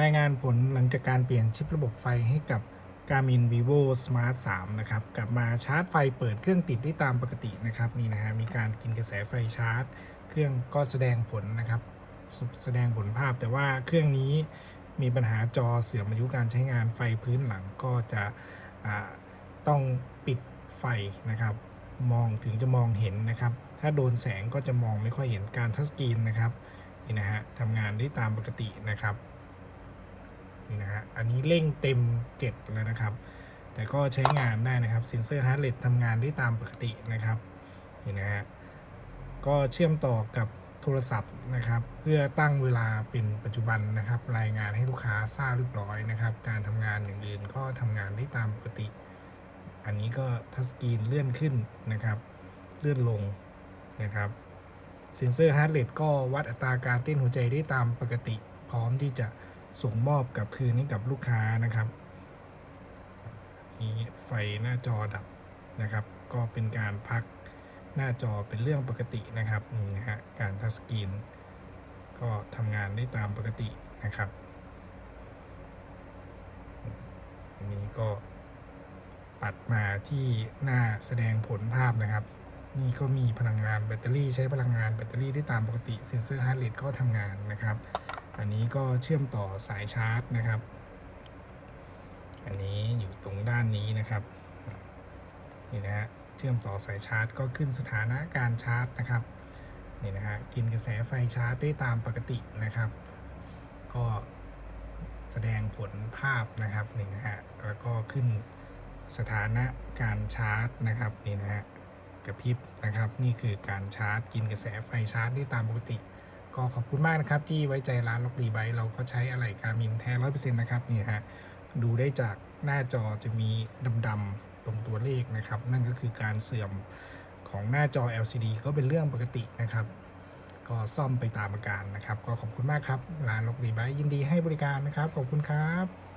รายงานผลหลังจากการเปลี่ยนชิประบบไฟให้กับ Garmin Vivo Smart 3 นะครับ กลับมาชาร์จไฟเปิดเครื่องติดได้ตามปกตินะครับนี่นะฮะมีการกินกระแสไฟชาร์จ เครื่องก็แสดงผลนะครับ แสดงผลภาพแต่ว่าเครื่องนี้มีปัญหาจอเสื่อมอายุการใช้งานไฟพื้นหลังก็จะต้องปิดไฟนะครับ มองถึงจะมองเห็นนะครับ ถ้าโดนแสงก็จะมองไม่ค่อยเห็นการทัชสกรีนนะครับนี่นะฮะทำงานได้ตามปกตินะครับ นี่นะฮะอันนี้เร่งเต็ม 7 แล้วนะครับ แต่ก็ใช้งานได้นะครับเซนเซอร์ฮาร์ดเรททำงานได้ตามปกตินะครับนี่นะฮะก็เชื่อมต่อกับโทรศัพท์นะครับ เพื่อตั้งเวลาเป็นปัจจุบันนะครับ รายงานให้ลูกค้าทราบเรียบร้อยนะครับ การทำงานอย่างอื่นก็ทำงานได้ตามปกติ อันนี้ก็ทัชสกรีนเลื่อนขึ้นนะครับ เลื่อนลงนะครับเซนเซอร์ฮาร์ดเรทก็วัดอัตราการเต้นหัวใจได้ตามปกติ พร้อมที่จะ ส่งมอบกับคืนให้กับลูกค้านะครับนี่ไฟหน้าจอดับนะครับ ก็เป็นการพักหน้าจอเป็นเรื่องปกตินะครับนี่นะฮะการทัชสกรีนก็ทำงานได้ตามปกตินะครับอันนี้ก็ปัดมาที่หน้าแสดงผลภาพนะครับ นี่ก็มีพลังงานแบตเตอรี่ใช้พลังงานแบตเตอรี่ได้ตามปกติเซนเซอร์ฮาร์ดเรทก็ทำงานนะครับ อันนี้ก็เชื่อมต่อสายชาร์จนะครับ อันนี้อยู่ตรงด้านนี้นะครับ นี่นะฮะ เชื่อมต่อสายชาร์จก็ขึ้นสถานะการชาร์จนะครับ นี่นะฮะ กินกระแสไฟชาร์จได้ตามปกตินะครับ ก็แสดงผลภาพนะครับนี่นะฮะ แล้วก็ขึ้นสถานะการชาร์จนะครับนี่นะฮะกระพริบนะครับ นี่คือการชาร์จ กินกระแสไฟชาร์จได้ตามปกติ ก็ขอบคุณมากนะครับ ที่ไว้ใจร้านล็อกดีไบเราก็ใช้อะไหล่การมินแท้ร้อยเปอร์เซ็นต์นะครับนี่ฮะดูได้จากหน้าจอจะมีดำๆตรงตัวเลขนะครับ นั่นก็คือการเสื่อมของหน้าจอ LCD ก็เป็นเรื่องปกตินะครับ ก็ซ่อมไปตามอาการนะครับ ก็ขอบคุณมากครับร้านล็อกดีไบยินดีให้บริการนะครับ ขอบคุณครับ